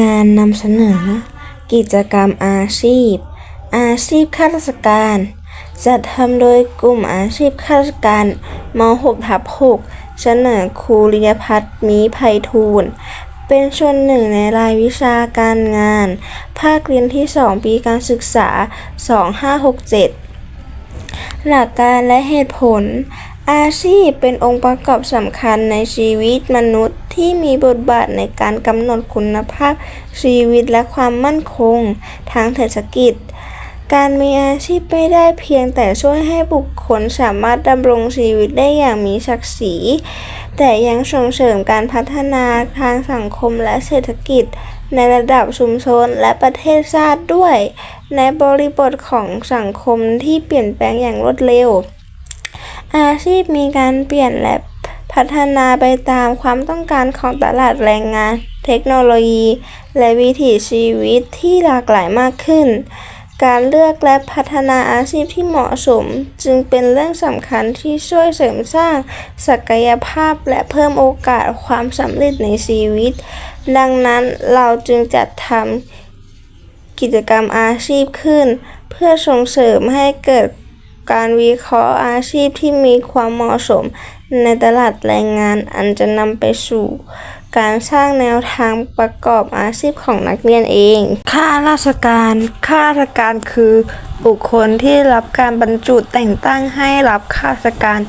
งานนำเสนอ กิจกรรมอาชีพ อาชีพข้าราชการ จัดทำโดยกลุ่มอาชีพข้าราชการม .6 ทับ6เสนอครูริยพัฒน์มีไพฑูรย์เป็นส่วนหนึ่งในรายวิชาการงาน ภาคเรียนที่ 2 ปีการศึกษา 2567 หลักการและเหตุผล อาชีพเป็นองค์ประกอบสำคัญในชีวิตมนุษย์ ที่มีบทบาทในการกำหนดคุณภาพชีวิตและความมั่นคง ทางเศรษฐกิจ การมีอาชีพไม่ได้เพียงแต่ช่วยให้บุคคลสามารถดำรงชีวิตได้อย่างมีศักดิ์ศรี แต่ยังส่งเสริมการพัฒนาทางสังคมและเศรษฐกิจในระดับชุมชนและประเทศชาติด้วย ในบริบทของสังคมที่เปลี่ยนแปลงอย่างรวดเร็ว อาชีพมีการเปลี่ยนและ พัฒนาไปตามความต้องการของตลาดแรงงาน เทคโนโลยี และวิถีชีวิตที่หลากหลายมากขึ้น การเลือกและพัฒนาอาชีพที่เหมาะสม จึงเป็นเรื่องสำคัญที่ช่วยเสริมสร้างศักยภาพและเพิ่มโอกาสความสำเร็จในชีวิต ดังนั้นเราจึงจัดทำกิจกรรมอาชีพขึ้น เพื่อส่งเสริมให้เกิดการวิเคราะห์อาชีพที่มีความเหมาะสม ในตลาดแรงงานอันจะนำไปสู่การสร้างแนวทางประกอบอาชีพของนักเรียนเอง ข้าราชการ ข้าราชการคือบุคคลที่รับการบรรจุแต่งตั้งให้รับข้าราชการ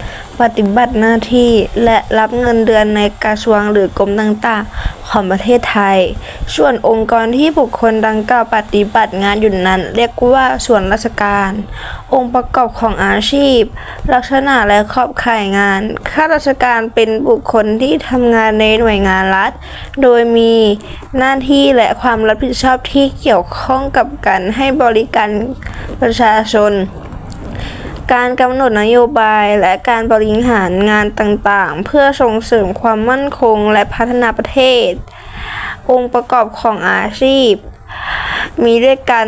ปฏิบัติหน้าที่และรับเงินเดือนในกระทรวงหรือกรมต่างๆ ของประเทศไทย ส่วนองค์กรที่บุคคลดังกล่าวปฏิบัติงานอยู่นั้น เรียกว่าส่วนราชการ องค์ประกอบของอาชีพ ลักษณะและขอบข่ายงาน ข้าราชการเป็นบุคคลที่ทำงานในหน่วยงานรัฐ โดยมีหน้าที่และความรับผิดชอบที่เกี่ยวข้องกับการให้บริการประชาชน การกำหนดนโยบายและการบริหารงานต่างๆ เพื่อส่งเสริมความมั่นคงและพัฒนาประเทศ องค์ประกอบของอาชีพ มีด้วยกัน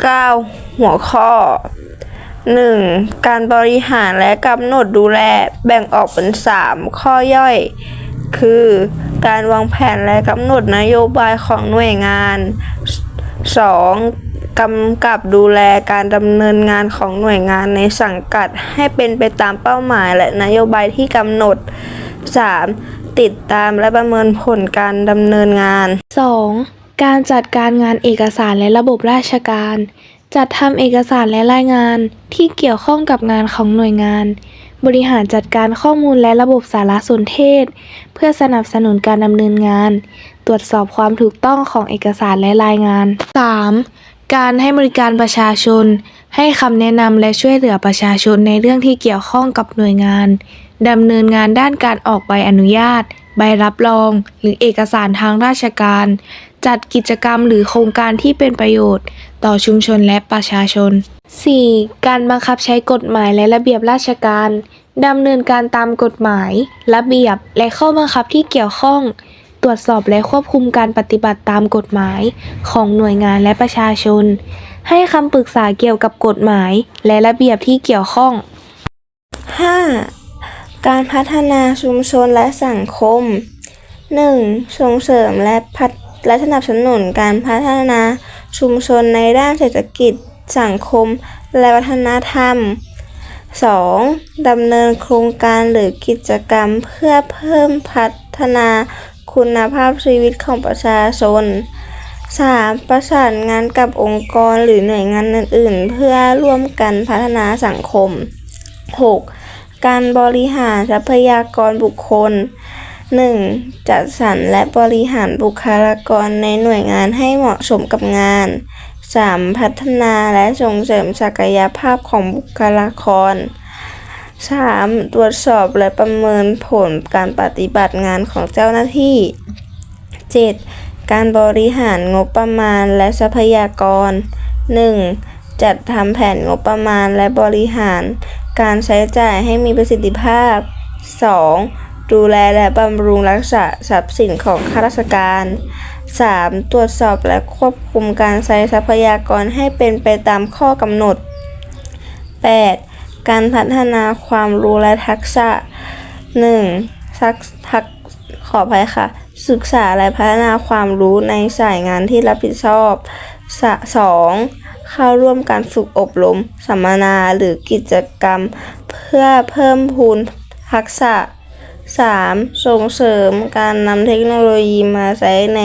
9 หัวข้อ 1. การบริหารและกำหนดดูแลแบ่งออกเป็น 3 ข้อย่อย คือ การวางแผนและกำหนดนโยบายของหน่วยงาน 2. กำกับดูแลการดำเนินงานของหน่วยงานในสังกัดให้เป็นไปตามเป้าหมายและนโยบายที่กำหนด 3. ติดตามและประเมินผลการดำเนินงาน 2. การจัดการงานเอกสารและระบบราชการ จัดทำเอกสารและรายงานที่เกี่ยวข้องกับงานของหน่วยงาน บริหารจัดการข้อมูลและระบบสารสนเทศ เพื่อสนับสนุนการดำเนินงาน ตรวจสอบความถูกต้องของเอกสารและรายงาน 3. การให้บริการประชาชน ให้คำแนะนำและช่วยเหลือประชาชนในเรื่องที่เกี่ยวข้องกับหน่วยงานดำเนินงานด้านการออกใบอนุญาต ใบรับรอง หรือเอกสารทางราชการ จัดกิจกรรมหรือโครงการที่เป็นประโยชน์ ต่อชุมชนและประชาชน 4. การบังคับใช้กฎหมายและระเบียบราชการดำเนินการตามกฎหมาย ระเบียบและข้อบังคับที่เกี่ยวข้อง รวจสอบและควบคุมการปฏิบัติตามกฎหมายของหน่วยงานและประชาชน ให้คำปรึกษาเกี่ยวกับกฎหมายและระเบียบที่เกี่ยวข้อง 5. การพัฒนาชุมชนและสังคม 1. ส่งเสริมและพัฒและสนับสนุนการพัฒนาชุมชนในด้านเศรษฐกิจ สังคม และวัฒนธรรม 2. ดำเนินโครงการหรือกิจกรรมเพื่อเพิ่มพัฒนา คุณภาพชีวิตของประชาชน 3. ประสานงานกับองค์กรหรือหน่วยงานอื่น ๆ เพื่อร่วมกันพัฒนาสังคม 6. การบริหารทรัพยากรบุคคล 1. จัดสรรและบริหารบุคลากรในหน่วยงานให้เหมาะสมกับงาน 3. พัฒนาและส่งเสริมศักยภาพของบุคลากร 3. ตรวจสอบและประเมินผลการปฏิบัติงานของเจ้าหน้าที่ 7. การบริหารงบประมาณและทรัพยากร 1. จัดทำแผนงบประมาณและบริหาร การใช้จ่ายให้มีประสิทธิภาพ 2. ดูแลและบำรุงรักษาทรัพย์สินของข้าราชการ 3. ตรวจสอบและควบคุมการใช้ทรัพยากรให้เป็นไปตามข้อกำหนด 8. การพัฒนาความรู้และทักษะ 1. ทักทักขออภัยค่ะ ศึกษาและพัฒนาความรู้ในสายงานที่รับผิดชอบสองเข้าร่วมการฝึกอบรม สัมมนาหรือกิจกรรม เพื่อเพิ่มพูนทักษะ 3. ส่งเสริมการนำเทคโนโลยีมาใช้ใน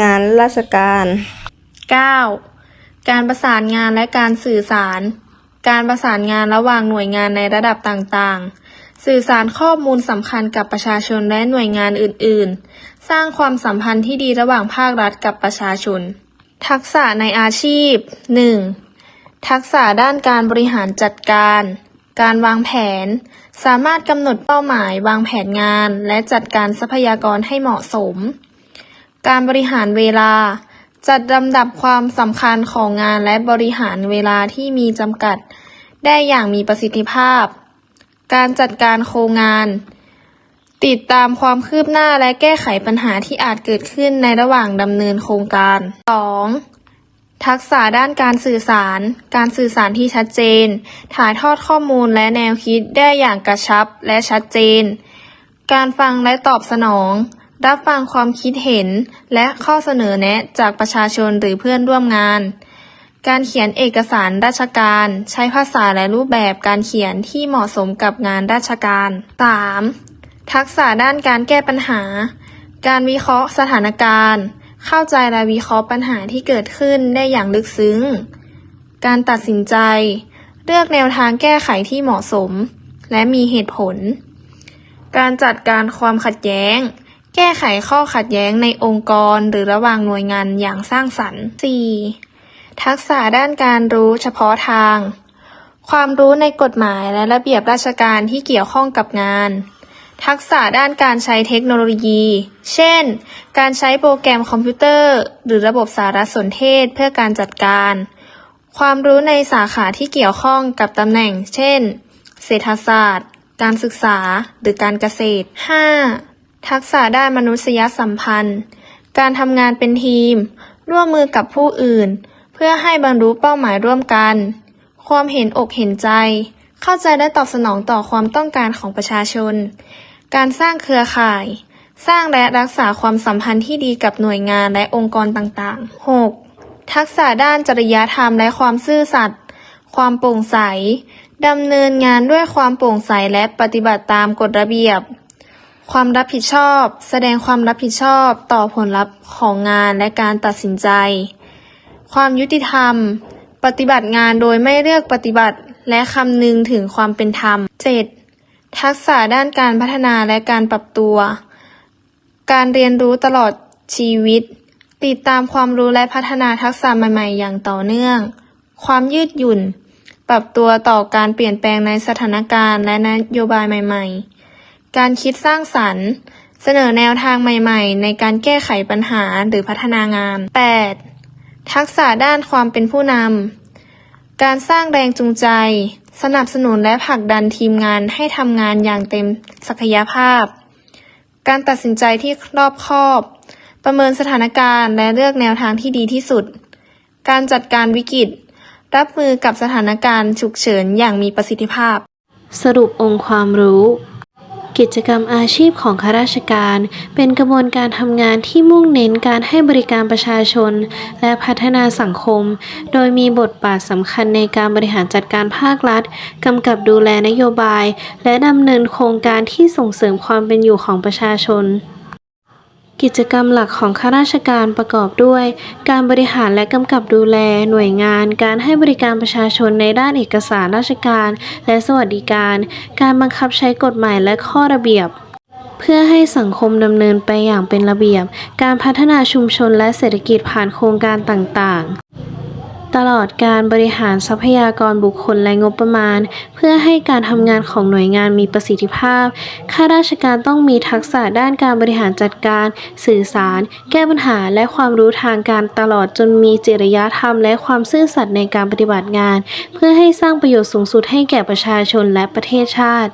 งานราชการ 9. การประสานงานและการสื่อสาร การประสานงานระหว่างหน่วยงานในระดับต่างๆ สื่อสารข้อมูลสำคัญกับประชาชนและหน่วยงานอื่น ๆ สร้างความสัมพันธ์ที่ดีระหว่างภาครัฐกับประชาชน ทักษะในอาชีพ 1. ทักษะด้านการบริหารจัดการ การวางแผน สามารถกำหนดเป้าหมาย วางแผนงาน และจัดการทรัพยากรให้เหมาะสม การบริหารเวลา จัดลำดับความสำคัญของงานและบริหารเวลาที่มีจำกัด ได้อย่างมีประสิทธิภาพ การจัดการโครงงาน ติดตามความคืบหน้าและแก้ไขปัญหาที่อาจเกิดขึ้นในระหว่างดำเนินโครงการ 2. ทักษะด้านการสื่อสาร การสื่อสารที่ชัดเจน ถ่ายทอดข้อมูลและแนวคิดได้อย่างกระชับและชัดเจน การฟังและตอบสนอง รับฟังความคิดเห็น และข้อเสนอแนะจากประชาชนหรือเพื่อนร่วมงาน การเขียนเอกสารราชการ ใช้ภาษาและรูปแบบการเขียนที่เหมาะสมกับงานราชการ 3. ทักษะด้านการแก้ปัญหา การวิเคราะห์สถานการณ์ เข้าใจและวิเคราะห์ปัญหาที่เกิดขึ้นได้อย่างลึกซึ้ง การตัดสินใจ เลือกแนวทางแก้ไขที่เหมาะสม และมีเหตุผล การจัดการความขัดแย้ง แก้ไขข้อขัดแย้งในองค์กรหรือระหว่างหน่วยงานอย่างสร้างสรรค์ 4. ทักษะด้านการรู้เฉพาะทาง ความรู้ในกฎหมายและระเบียบราชการที่เกี่ยวข้องกับงาน ทักษะด้านการใช้เทคโนโลยี เช่น การใช้โปรแกรมคอมพิวเตอร์ หรือระบบสารสนเทศเพื่อการจัดการ ความรู้ในสาขาที่เกี่ยวข้องกับตำแหน่ง เช่น เศรษฐศาสตร์ การศึกษา หรือการเกษตร 5. ทักษะด้านมนุษยสัมพันธ์ การทำงานเป็นทีม ร่วมมือกับผู้อื่น เพื่อให้บรรลุเป้าหมายร่วมกัน ความเห็นอกเห็นใจ เข้าใจและตอบสนองต่อความต้องการของประชาชน การสร้างเครือข่าย สร้างและรักษาความสัมพันธ์ที่ดีกับหน่วยงานและองค์กรต่างๆ 6. ทักษะด้านจริยธรรมและความซื่อสัตย์ ความโปร่งใสดำเนินงานด้วยความโปร่งใสและปฏิบัติตามกฎระเบียบ ความรับผิดชอบ แสดงความรับผิดชอบต่อผลลัพธ์ของงานและการตัดสินใจ ความยุติธรรม ปฏิบัติงานโดยไม่เลือกปฏิบัติ และคำนึงถึงความเป็นธรรม 7. ทักษะด้านการพัฒนาและการปรับตัว การเรียนรู้ตลอดชีวิต ติดตามความรู้และพัฒนาทักษะใหม่ ๆ อย่างต่อเนื่อง ความยืดหยุ่น ปรับตัวต่อการเปลี่ยนแปลงในสถานการณ์และนโยบายใหม่ ๆ การคิดสร้างสรรค์ เสนอแนวทางใหม่ ๆ ในการแก้ไขปัญหาหรือพัฒนางาน 8. ทักษะด้านความเป็นผู้นำ การสร้างแรงจูงใจ สนับสนุนและผลักดันทีมงานให้ทำงานอย่างเต็มศักยภาพ การตัดสินใจที่รอบคอบ ประเมินสถานการณ์และเลือกแนวทางที่ดีที่สุด การจัดการวิกฤต รับมือกับสถานการณ์ฉุกเฉินอย่างมีประสิทธิภาพ สรุปองค์ความรู้ กิจกรรมอาชีพของข้าราชการ เป็นกระบวนการทำงานที่มุ่งเน้นการให้บริการประชาชน และพัฒนาสังคม โดยมีบทบาทสำคัญในการบริหารจัดการภาครัฐกำกับดูแลนโยบาย และดำเนินโครงการที่ส่งเสริมความเป็นอยู่ของประชาชน กิจกรรมหลักของข้าราชการประกอบด้วย การบริหารและกำกับดูแล หน่วยงาน การให้บริการประชาชนในด้านเอกสารราชการ และสวัสดิการ การบังคับใช้กฎหมายและข้อระเบียบ เพื่อให้สังคมดำเนินไปอย่างเป็นระเบียบ การพัฒนาชุมชนและเศรษฐกิจผ่านโครงการต่างๆ ตลอดการบริหารทรัพยากรบุคคลและงบประมาณ เพื่อให้การทำงานของหน่วยงานมีประสิทธิภาพ ข้าราชการต้องมีทักษะด้านการบริหารจัดการ สื่อสาร แก้ปัญหาและความรู้ทางการตลอดจนมีจริยธรรมและความซื่อสัตย์ในการปฏิบัติงาน เพื่อให้สร้างประโยชน์สูงสุดให้แก่ประชาชนและประเทศชาติ